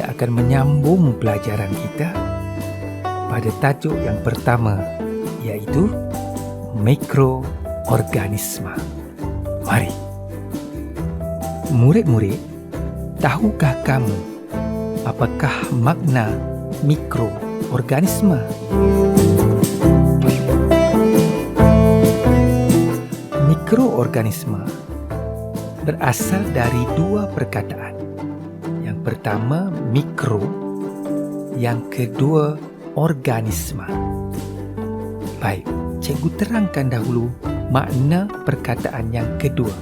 kita akan menyambung pelajaran kita pada tajuk yang pertama iaitu mikroorganisma. Mari. Murid-murid, tahukah kamu apakah makna mikroorganisme? Mikroorganisme berasal dari dua perkataan. Pertama mikro, yang kedua organisme. Baik, cikgu terangkan dahulu makna perkataan yang kedua,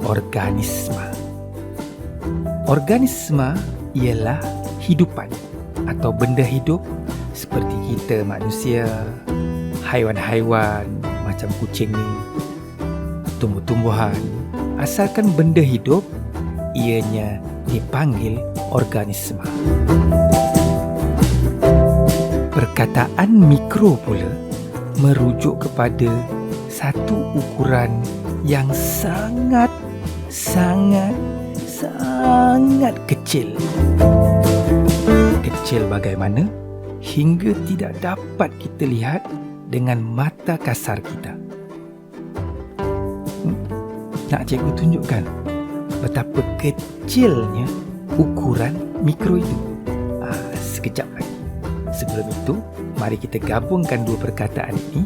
organisme. Organisme ialah hidupan atau benda hidup seperti kita manusia, haiwan-haiwan macam kucing ni, tumbuh-tumbuhan. Asalkan benda hidup, ianya dipanggil organisma. Perkataan mikro pula merujuk kepada satu ukuran yang sangat sangat sangat kecil. Kecil bagaimana? Hingga tidak dapat kita lihat dengan mata kasar kita. Hmm, nak cikgu tunjukkan betapa kecilnya ukuran mikro itu. Ah, sekejap lagi. Sebelum itu, mari kita gabungkan dua perkataan ini.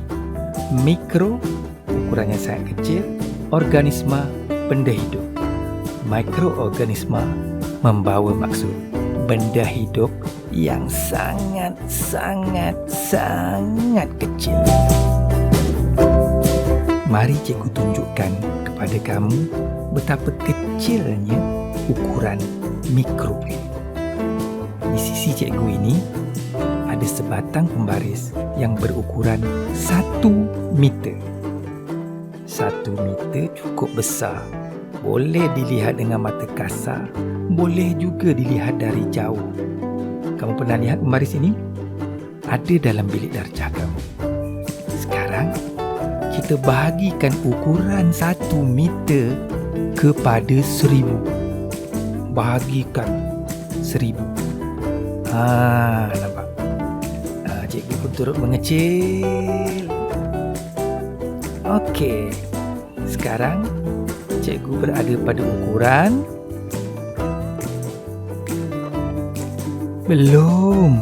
Mikro, ukurannya sangat kecil. Organisma, benda hidup mikroorganisma membawa maksud benda hidup yang sangat sangat sangat kecil. Mari cikgu tunjukkan kepada kamu betapa kecilnya ukuran mikro. Di sisi cikgu ini ada sebatang pembaris yang berukuran satu meter. Satu meter cukup besar boleh dilihat dengan mata kasar, boleh juga dilihat dari jauh. Kamu pernah lihat pembaris ini? Ada dalam bilik darjah kamu. Sekarang, kita bahagikan ukuran satu meter kepada seribu. Bahagikan seribu. Ha, nampak? Ha, cikgu pun turut mengecil. Okey. Sekarang, cikgu berada pada ukuran Belum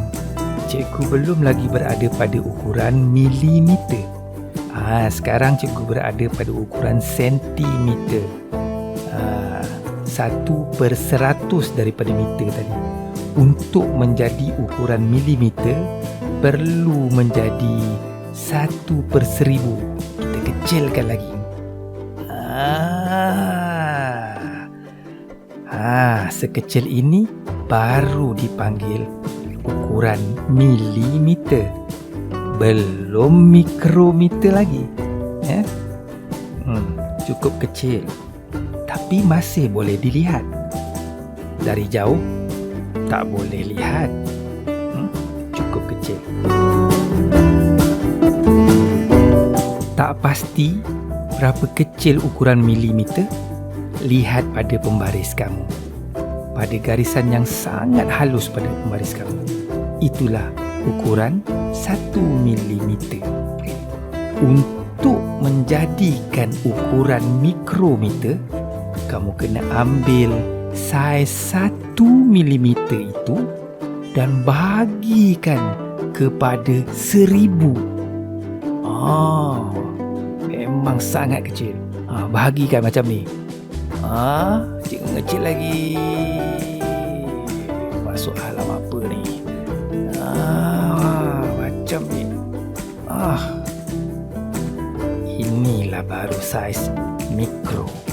Cikgu belum lagi berada pada ukuran milimeter ha, Sekarang cikgu berada pada ukuran sentimeter satu per seratus daripada meter tadi. Untuk menjadi ukuran milimeter, perlu menjadi satu per seribu. Kita kecilkan lagi. Ah, ah, sekecil ini baru dipanggil ukuran milimeter. Belum mikrometer lagi. Eh? Hmm, cukup kecil. Tapi masih boleh dilihat. Dari jauh, tak boleh lihat. Hmm, cukup kecil. Tak pasti berapa kecil ukuran milimeter lihat pada pembaris kamu. Pada garisan yang sangat halus pada pembaris kamu. Itulah ukuran 1 mm. Untuk menjadikan ukuran mikrometer, kamu kena ambil saiz 1 mm itu dan bahagikan kepada 1000. Oh, memang sangat kecil. Ha, bahagikan macam ni. Ha? Cikgu ngecil lagi. Masuk alam apa ni? Ah, macam ni. Ah. Inilah baru saiz mikro.